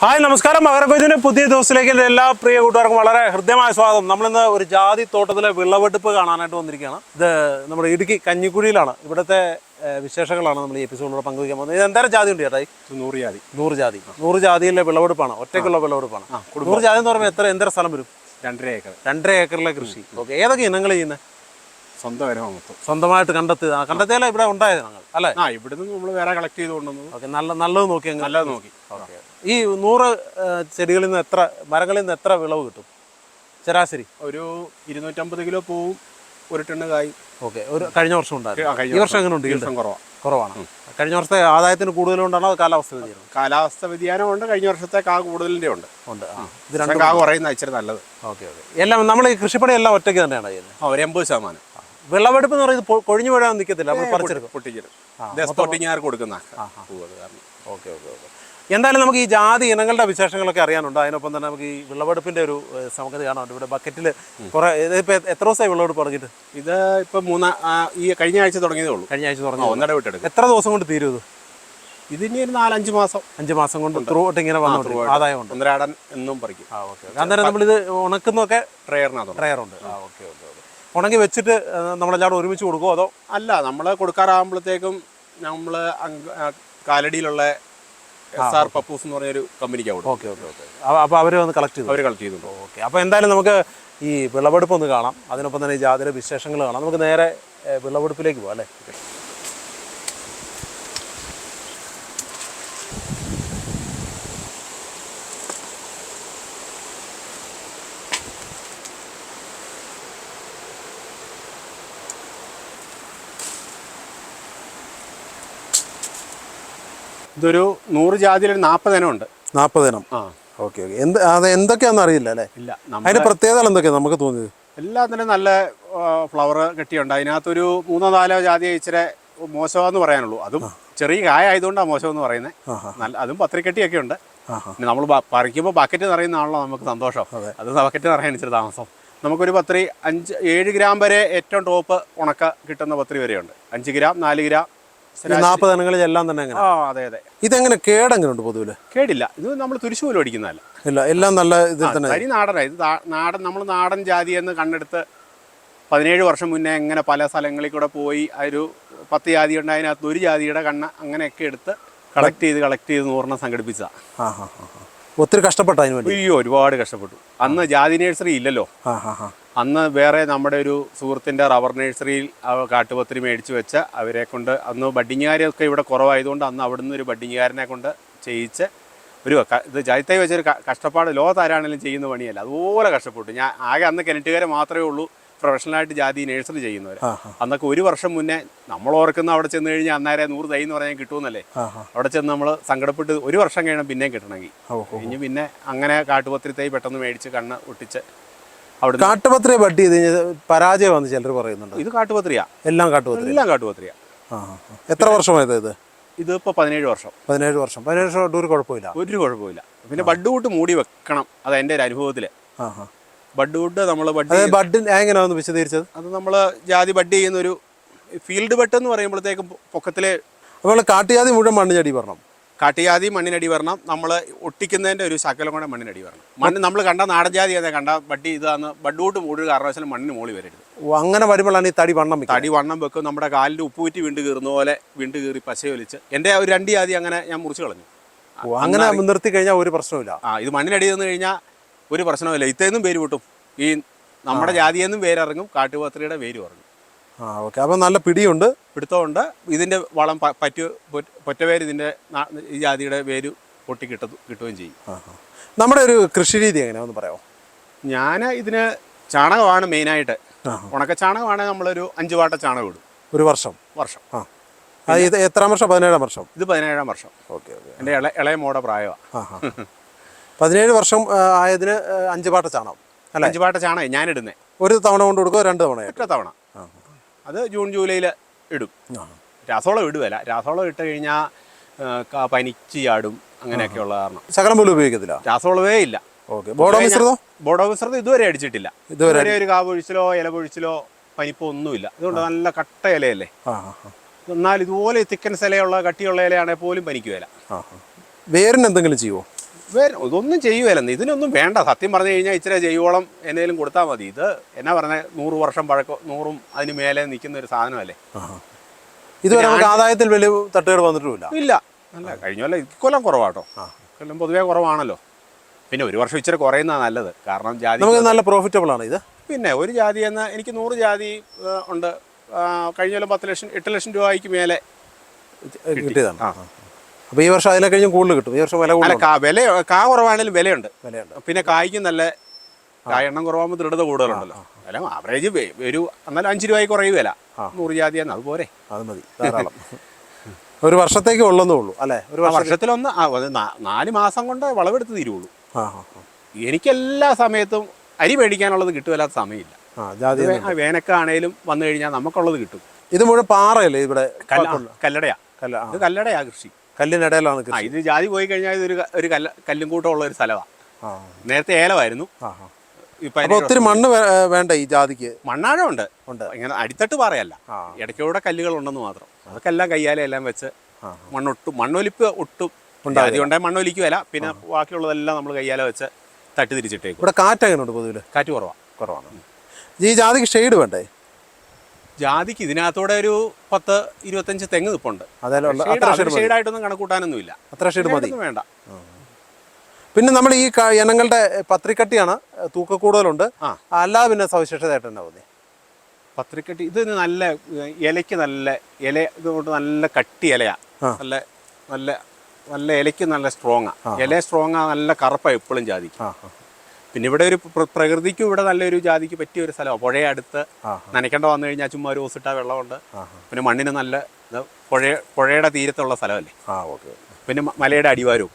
Hi നമസ്കാരം. മകരക്കൊയ്തിന്റെ പുതിയ ദിവസത്തിലേക്ക് എന്റെ എല്ലാ പ്രിയ കൂട്ടുകാർക്കും വളരെ ഹൃദ്യമായ സ്വാഗതം. നമ്മളിന്ന് ഒരു ജാതി തോട്ടത്തിലെ വിളവെടുപ്പ് കാണാനായിട്ട് വന്നിരിക്കുകയാണ്. ഇത് നമ്മുടെ ഇടുക്കി കഞ്ഞിക്കുഴിയിലാണ്. ഇവിടുത്തെ വിശേഷങ്ങളാണ് നമ്മൾ ഈ എപ്പിസോഡിലൂടെ പങ്കുവയ്ക്കാൻ പോകുന്നത്. ഇത് എന്തായാലും ജാതി ഉണ്ട് ചേട്ടായി നൂറ് ജാതി. നൂറ് ജാതി. നൂറ് ജാതിയിലെ വിളവെടുപ്പാണ്. ഒറ്റയ്ക്കുള്ള വിളവെടുപ്പാണ്. നൂറ് ജാതി എന്ന് പറയുമ്പോൾ എത്ര എന്തര സ്ഥലം വരും? രണ്ടര ഏക്കർ. രണ്ടര ഏക്കറിലെ കൃഷി. ഓക്കെ ഏതൊക്കെ ഇനങ്ങൾ ചെയ്യുന്നത്? സ്വന്തം മൊത്തം സ്വന്തമായിട്ട് കണ്ടെത്തി കണ്ടെത്തിയാലേ ഇവിടെ ഉണ്ടായത് ഞങ്ങൾ അല്ലേ? ആ ഇവിടുന്ന് നമ്മൾ വേറെ കളക്ട് ചെയ്ത് കൊണ്ടുവന്നു ഓക്കെ നല്ല നല്ലത് നോക്കി നല്ലത് നോക്കി. ഓക്കെ. ഈ നൂറ് ചെടികളിൽ നിന്ന് എത്ര മരങ്ങളിൽ നിന്ന് എത്ര വിളവ് കിട്ടും? ശരാശരി? ഒരു ഇരുന്നൂറ്റമ്പത് കിലോ പൂവും ഒരു ടണ്ണ് കായ്. ഓക്കെ ഒരു കഴിഞ്ഞ വർഷം ഉണ്ടായിരുന്നു. ഈ വർഷം. എങ്ങനെ ഉണ്ട് വർഷം കുറവാണ്. കുറവാണ് കഴിഞ്ഞ വർഷത്തെ ആദായത്തിന് കൂടുതലുണ്ടാണോ അത് കാലാവസ്ഥ വ്യതിയാനം? കാലാവസ്ഥ വ്യതിയാനം ഉണ്ട് കഴിഞ്ഞ വർഷത്തെ കാ കൂടുതലിന്റെ ഉണ്ട്. ഉണ്ട്. ഇത് രണ്ട് രണ്ടും കാ കുറയുന്ന ഇച്ചിരി നല്ലത്. Okay okay. എല്ലാം നമ്മൾ ഈ കൃഷിപ്പണി എല്ലാം ഒറ്റയ്ക്ക് തന്നെയാണ് ചെയ്യുന്നത്? ആ ഒരു എൺപത് ശതമാനം. വിളവെടുപ്പ് എന്ന് പറയുന്നത് കൊഴിഞ്ഞു വീഴാൻ നിൽക്കത്തില്ല നമ്മൾ പറിച്ചെടുക്കും. പൊട്ടിക്കലും. കൊടുക്കുന്ന ഓക്കെ ഓക്കെ ഓക്കെ. എന്തായാലും നമുക്ക് ഈ ജാതി ഇനങ്ങളുടെ വിശേഷങ്ങളൊക്കെ അറിയാനുണ്ട്. അതിനൊപ്പം തന്നെ നമുക്ക് ഈ വിളവെടുപ്പിന്റെ ഒരു സംഗതി കാണാനുണ്ട് ഇവിടെ ബക്കറ്റിൽ കുറെ ഇതിപ്പോ എത്ര ദിവസമായി വിളവെടുപ്പ് തുടങ്ങിയിട്ട്? ഇത് ഇപ്പൊ മൂന്നാ ഈ കഴിഞ്ഞ ആഴ്ച തുടങ്ങിയതേ ഉള്ളൂ. കഴിഞ്ഞ ആഴ്ച തുടങ്ങി ഒന്നര വിട്ടെടുക്കും എത്ര ദിവസം കൊണ്ട് തീരും ഇത്? ഇതിനി ഒരു നാലഞ്ച് മാസം. അഞ്ച് മാസം കൊണ്ട് ത്രൂ ഇങ്ങനെ വന്നു ആദായം ഉണ്ട് ഒന്നരാടൻ എന്നും പറിക്കും. ആ ഓക്കെ. അന്നേരം നമ്മളിത് ഉണക്കുന്നൊക്കെ ട്രെയറിനകത്തുണ്ട് ട്രയറുണ്ട് ആ ഓക്കെ. ഉണങ്ങി വെച്ചിട്ട് നമ്മളെല്ലാവരും ഒരുമിച്ച് കൊടുക്കുമോ അതോ? അല്ല നമ്മൾ കൊടുക്കാറാകുമ്പോഴത്തേക്കും നമ്മൾ കാലടിയിലുള്ള എസ് ആർ പപ്പൂസ് എന്ന് പറഞ്ഞൊരു കമ്പനിക്കാണ് കൊടുക്കും. Okay okay okay. അപ്പോൾ അവർ വന്ന് കളക്ട് ചെയ്തു? അവർ കളക്ട് ചെയ്തുണ്ട് ഓക്കെ അപ്പോൾ എന്തായാലും നമുക്ക് ഈ വിളവെടുപ്പ് ഒന്ന് കാണാം. അതിനൊപ്പം തന്നെ ഈ ജാതിയുടെ വിശേഷങ്ങൾ കാണാം. നമുക്ക് നേരെ വിളവെടുപ്പിലേക്ക് പോകാം അല്ലേ? ഇതൊരു നൂറ് ജാതിയിൽ ഒരു നാൽപ്പത് ഇനം ഉണ്ട്. നാൽപ്പത് ഇനം. ആ. Okay okay. എന്ത് അത് എന്തൊക്കെയാണെന്ന് അറിയില്ല അല്ലേ? ഇല്ല അതിന്റെ പ്രത്യേകതകൾ എന്തൊക്കെയാണ് നമുക്ക് തോന്നിയത്? എല്ലാത്തിനും നല്ല ഫ്ലവർ കെട്ടിയുണ്ട്. അതിനകത്തൊരു മൂന്നോ നാലോ ജാതി ഇച്ചിരി മോശമാന്ന് പറയാനുള്ളൂ. അതും ചെറിയ കായ ആയതുകൊണ്ടാണ് മോശം എന്ന് പറയുന്നത്. നല്ല അതും പത്രക്കെട്ടിയൊക്കെ ഉണ്ട്. പിന്നെ നമ്മൾ പറിക്കുമ്പോൾ ബക്കറ്റ് നിറയുന്നതാണല്ലോ നമുക്ക് സന്തോഷം. അത്. ബക്കറ്റ് നിറയാൻ ഇച്ചിരി താമസം. നമുക്കൊരു പത്രി അഞ്ച് ഏഴ് ഗ്രാം വരെ ഏറ്റവും ടോപ്പ് ഉണക്ക കിട്ടുന്ന പത്രി വരെയുണ്ട്. അഞ്ച് ഗ്രാം നാല് ഗ്രാം നാൽപ്പത് ഇനങ്ങളിൽ എല്ലാം തന്നെ അങ്ങനെ. ആ അതെ അതെ. ഇതെങ്ങനെ കേടെങ്ങനെ ഉണ്ട് പൊതുവിൽ? കേടില്ല. ഇത് നമ്മൾ തുരിശൂലം അടിക്കുന്നതല്ല ഇല്ല എല്ലാം നല്ല ഇതിൽ തന്നെ. തനി നാടനാണ് ഇത് നാ- നാടൻ നമ്മൾ നാടൻ ജാതി എന്ന് കണ്ടെടുത്ത് പതിനേഴ് വർഷം മുന്നേ എങ്ങനെ പല സ്ഥലങ്ങളിൽ കൂടെ പോയി ആ ഒരു പത്ത് ജാതി ഉണ്ട് അതിനകത്ത് ഒരു ജാതിയുടെ കണ്ണ് അങ്ങനെയൊക്കെ എടുത്ത് കളക്ട് ചെയ്ത് കളക്ട് ചെയ്ത് നൂറെണ്ണം സംഘടിപ്പിച്ചതാണ് ആ ഹാ ഹാ ഹാ. ഒത്തിരി കഷ്ടപ്പെട്ട അതിന് വേണ്ടി? അയ്യോ ഒരുപാട് കഷ്ടപ്പെട്ടു. അന്ന് ജാതി നേഴ്സറി ഇല്ലല്ലോ. ആ ഹാ ഹാ അന്ന് വേറെ നമ്മുടെ ഒരു സുഹൃത്തിന്റെ റബ്ബർ നഴ്സറിയിൽ കാട്ടുപത്രി മേടിച്ച് വെച്ച അവരെ കൊണ്ട് അന്ന് ബഡിങ്ങുകാരൊക്കെ ഇവിടെ കുറവായതുകൊണ്ട് അന്ന് അവിടുന്ന് ഒരു ബഡിങ്ങുകാരനെ കൊണ്ട് ചെയ്യിച്ച് ഒരു ഇത് ജാതിത്തൈ വെച്ചൊരു കഷ്ടപ്പാട് ലോകത്താരാണെങ്കിലും ചെയ്യുന്ന പണിയല്ല. അതുപോലെ കഷ്ടപ്പെട്ടു. ഞാൻ ആകെ അന്ന് കിണറ്റുകാരെ മാത്രമേ ഉള്ളൂ. പ്രൊഫഷണലായിട്ട് ജാതി നഴ്സറി ചെയ്യുന്നവർ അന്നൊക്കെ ഒരു വർഷം മുന്നേ നമ്മൾ ഓർക്കുന്ന അവിടെ ചെന്ന് കഴിഞ്ഞാൽ അന്നേരെ നൂറ് തൈ എന്ന് പറഞ്ഞാൽ കിട്ടുമെന്നല്ലേ? അവിടെ ചെന്ന് നമ്മൾ സങ്കടപ്പെട്ട് ഒരു വർഷം കഴിയണം പിന്നെയും കിട്ടണമെങ്കിൽ. ഇനി പിന്നെ അങ്ങനെ കാട്ടുപത്രി തൈ പെട്ടെന്ന് മേടിച്ച് കണ്ണ് ഒട്ടിച്ച് അവിടുന്ന് കാട്ടുപത്രിയെ ബഡ് ചെയ്ത് കഴിഞ്ഞാൽ പരാജയമാണെന്ന് ചിലർ പറയുന്നുണ്ട്. ഇത് കാട്ടുപത്രിയാ. എല്ലാം കാട്ടുപത്രി എല്ലാം കാട്ടുപത്രിയാ. ആ. എത്ര വർഷമായത് ഇത്? ഇതിപ്പോൾ പതിനേഴ് വർഷം. പതിനേഴ് വർഷം. പതിനേഴ് വർഷം ഒരു കുഴപ്പമില്ല. ഒരു കുഴപ്പമില്ല. പിന്നെ ബഡ് കൂട്ട് മൂടി വെക്കണം. അത് എന്റെ ഒരു അനുഭവത്തിൽ ഹാ ബഡ് കൂട്ട് നമ്മൾ ബഡ് ബഡ് എങ്ങനെയാണെന്ന് വിശദീകരിച്ചത്? അത് നമ്മൾ ജാതി ബഡ് ചെയ്യുന്ന ഒരു ഫീൽഡ് ബട്ട് എന്ന് പറയുമ്പോഴത്തേക്കും പൊക്കത്തിലെ അപ്പോൾ കാട്ടുജാതി മുഴുവൻ മണ്ണ് ചടി പറഞ്ഞു കാട്ടുജാതി മണ്ണിനടി വരണം. നമ്മൾ ഒട്ടിക്കുന്നതിന്റെ ഒരു ശകലം കൂടെ മണ്ണിനടി വരണം. മണ്ണ് നമ്മൾ കണ്ട നാടൻ ജാതി അതെ കണ്ട ബഡ്ഡി ഇതാന്ന് ബഡ്ഡൂട്ട് മൂടി കാരണവശാലും മണ്ണിന് മോളി വരരുത്. അങ്ങനെ വരുമ്പോഴാണ് ഈ തടി വണ്ണം തടി വണ്ണം വെക്കും. നമ്മുടെ കാലിൽ ഉപ്പൂറ്റി വിണ്ട് കീറുന്ന പോലെ വിണ്ട് കീറി പശയൊലിച്ച്. എന്റെ ഒരു രണ്ട് ജാതി അങ്ങനെ ഞാൻ മുറിച്ച് കളഞ്ഞു. അങ്ങനെ നിർത്തി കഴിഞ്ഞാൽ ഒരു പ്രശ്നമില്ല ആ ഇത് മണ്ണിനടി നിന്ന് കഴിഞ്ഞാൽ ഒരു പ്രശ്നമില്ല ഇത്തേന്നും പേര് കിട്ടും ഈ നമ്മുടെ ജാതിയെന്നും പേരിറങ്ങും കാട്ടുപത്രിയുടെ പേര് ഇറങ്ങും ആ ഓക്കെ. അപ്പം നല്ല പിടിയുണ്ട് പിടുത്തമുണ്ട്. ഇതിന്റെ വളം പറ്റി പൊറ്റവേര് ഇതിന്റെ ഈ ജാതിയുടെ വേര് പൊട്ടി കിട്ട കിട്ടുകയും ചെയ്യും. നമ്മുടെ ഒരു കൃഷി രീതി എങ്ങനെയാണെന്ന് പറയാമോ? ഞാൻ ഇതിന് ചാണകമാണ് മെയിനായിട്ട്. ഉണക്ക ചാണകമാണെങ്കിൽ നമ്മളൊരു അഞ്ച് വാട്ട ചാണകം ഇടും. ഒരു വർഷം? വർഷം. ആ. ഇത് എത്രാം വർഷം? പതിനേഴാം വർഷം? ഇത് പതിനേഴാം വർഷം. Okay okay. എന്റെ ഇള ഇളയ മോടെ പ്രായമാണ് പതിനേഴ് വർഷം ആയതിന് അഞ്ച് പാട്ട ചാണകം അല്ല? അഞ്ച് പാട്ട ചാണകം ഞാൻ ഇടുന്നേ ഒരു തവണ കൊണ്ട് കൊടുക്കുക രണ്ട് തവണ ഒറ്റ തവണ. അത് ജൂൺ ജൂലൈയിൽ ഇടും. രാസവളം ഇടുകയല്ല. രാസവളം ഇട്ട് കഴിഞ്ഞാൽ പനിച്ച് ചാടും. അങ്ങനെയൊക്കെയുള്ള കാരണം. ശകലം പോലും ഉപയോഗിക്കത്തില്ല? രാസവളവേ ഇല്ല. ബോഡോ മിശ്രിതം? ബോഡോ മിശ്രിതം ഇതുവരെ അടിച്ചിട്ടില്ല. ഇതുവരെ ഒരു കാവൊഴിച്ചിലോ ഇല പൊഴിച്ചിലോ പനിപ്പോ ഒന്നുമില്ല. അതുകൊണ്ട് നല്ല കട്ട ഇലയല്ലേ. എന്നാൽ ഇതുപോലെ തിക്കൻസ് ഇലയുള്ള കട്ടിയുള്ള ഇലയാണെങ്കിൽ പോലും പനിക്കുകയില്ല. വേരിന് എന്തെങ്കിലും ചെയ്യുമോ ഇതൊന്നും ചെയ്യുകയല്ലെന്ന്. ഇതിനൊന്നും വേണ്ട. സത്യം പറഞ്ഞു കഴിഞ്ഞാൽ ഇച്ചിരി ജൈവവളം എന്തെങ്കിലും കൊടുത്താൽ മതി. ഇത് എന്നാ പറഞ്ഞത് നൂറ് വർഷം പഴക്കം നൂറും അതിന് മേലെ നിൽക്കുന്ന ഒരു സാധനമല്ലേ? ഇതുവരെ നമുക്ക് ആദായത്തിൽ വലിയ തട്ടുകേട് വന്നിട്ടുമില്ല. ഇല്ല. അല്ല കഴിഞ്ഞ കൊല്ലം ഇക്കൊല്ലം കുറവാട്ടോ. കൊല്ലം പൊതുവേ കുറവാണല്ലോ. പിന്നെ ഒരു വർഷം ഇച്ചിരി കുറയുന്നതാണ് നല്ലത്. കാരണം ജാതി നമുക്ക് നല്ല പ്രോഫിറ്റബിൾ ആണ് ഇത്. പിന്നെ ഒരു ജാതി എന്ന എനിക്ക് നൂറ് ജാതി ഉണ്ട്. കഴിഞ്ഞ കൊല്ലം പത്ത് ലക്ഷം എട്ട് ലക്ഷം രൂപയ്ക്ക് മേലെ കിട്ടിയതാണ്. ആ. അപ്പോൾ ഈ വർഷം അതിനെ കഴിഞ്ഞും കൂടുതൽ കിട്ടും. ഈ വർഷം വില കൂടുതൽ വില കാ കുറവാണെങ്കിലും വിലയുണ്ട്. വിലയുണ്ട്. പിന്നെ കായ്ക്കും നല്ല കായ എണ്ണം കുറവാകുമ്പോൾ ദൃഢത കൂടുതലുണ്ടല്ലോ. വില ആവറേജ് ഒരു എന്നാലും അഞ്ച് രൂപയ്ക്ക് കുറയും വില. നൂറ് ജാതി എന്ന് അതുപോലെ അത് മതി ധാരാളം. ഒരു വർഷത്തേക്ക് ഉള്ളതേ ഉള്ളൂ അല്ലേ? ഒരു വർഷത്തിലൊന്ന് നാല് മാസം കൊണ്ട് വളവെടുത്ത് തീരുള്ളൂ. എനിക്ക് എല്ലാ സമയത്തും അരി മേടിക്കാനുള്ളത് കിട്ടുമല്ലാത്ത സമയമില്ല. വേനക്കാണേലും വന്നു കഴിഞ്ഞാൽ നമുക്കുള്ളത് കിട്ടും. ഇത് മുഴുവൻ പാറയല്ലേ ഇവിടെ കല്ലടയാ. കല്ലടയാ കൃഷി. കല്ലിനിടയിലാണ് കൃഷി. ഇത് ജാതി പോയി കഴിഞ്ഞാൽ ഇതൊരു ക- ഒരു കല്ല കല്ലും കൂട്ടമുള്ള ഒരു സ്ഥലമാണ് ആ. നേരത്തെ ഏലമായിരുന്നു. ആ ആ. ഇപ്പൊ അപ്പോൾ ഒത്തിരി മണ്ണ് വേ- വേണ്ട ഈ ജാതിക്ക്? മണ്ണാഴമുണ്ട് ഉണ്ട്. ഇങ്ങനെ അടിത്തട്ട് പാറയല്ല. ആ. ഇടയ്ക്കൂടെ കല്ലുകൾ ഉണ്ടെന്ന് മാത്രം. അതൊക്കെ എല്ലാം കയ്യാലെ എല്ലാം വെച്ച് ആ. മണ്ണൊട്ടും മണ്ണൊലിപ്പ് ഒട്ടും ജാതി ഉണ്ടായി മണ്ണൊലിക്കുമല്ല പിന്നെ ബാക്കിയുള്ളതെല്ലാം നമ്മൾ കയ്യാലെ വെച്ച് തട്ടി തിരിച്ചിട്ടേക്കും. ഇവിടെ കാറ്റ് എങ്ങനെയുണ്ട് പൊതുവിൽ കാറ്റ് കുറവാണ് കുറവാണ്. ഈ ജാതിക്ക് ഷെയ്ഡ് വേണ്ടേ? ജാതിക്ക് ഇതിനകത്തൂടെ ഒരു പത്ത് ഇരുപത്തഞ്ച് തെങ്ങ് നിപ്പുണ്ട് ഷെയ്ഡായിട്ടൊന്നും കണക്കൂട്ടാനൊന്നും ഇല്ല അത്ര ഷെയ്ഡ് മതി. വേണ്ട. പിന്നെ നമ്മൾ ഈ ഇനങ്ങളുടെ പത്രിക്കട്ടിയാണ് തൂക്ക കൂടുതലുണ്ട് ആ. അല്ലാതെ പിന്നെ സവിശേഷതയായിട്ട് തന്നെ പത്രിക്കട്ടി ഇത് നല്ല ഇലയ്ക്ക് നല്ല ഇല ഇതുകൊണ്ട് നല്ല കട്ടി ഇലയാ. നല്ല നല്ല നല്ല ഇലയ്ക്ക് നല്ല സ്ട്രോങ്ങാ ഇല സ്ട്രോങ്ങാ നല്ല കറുപ്പാണ് എപ്പോഴും ജാതിക്ക്. പിന്നെ ഇവിടെ ഒരു പ്ര- പ്രകൃതിക്കും ഇവിടെ നല്ലൊരു ജാതിക്ക് പറ്റിയ ഒരു സ്ഥലമാണ്. പുഴ അടുത്ത്. നനയ്ക്കേണ്ട വന്നു കഴിഞ്ഞാൽ ചുമ്മാ ഒരു ഓസിട്ട വെള്ളമുണ്ട്. പിന്നെ മണ്ണിന് നല്ല പുഴ പുഴയുടെ തീരത്തുള്ള സ്ഥലമല്ലേ? പിന്നെ മലയുടെ അടിവാരവും.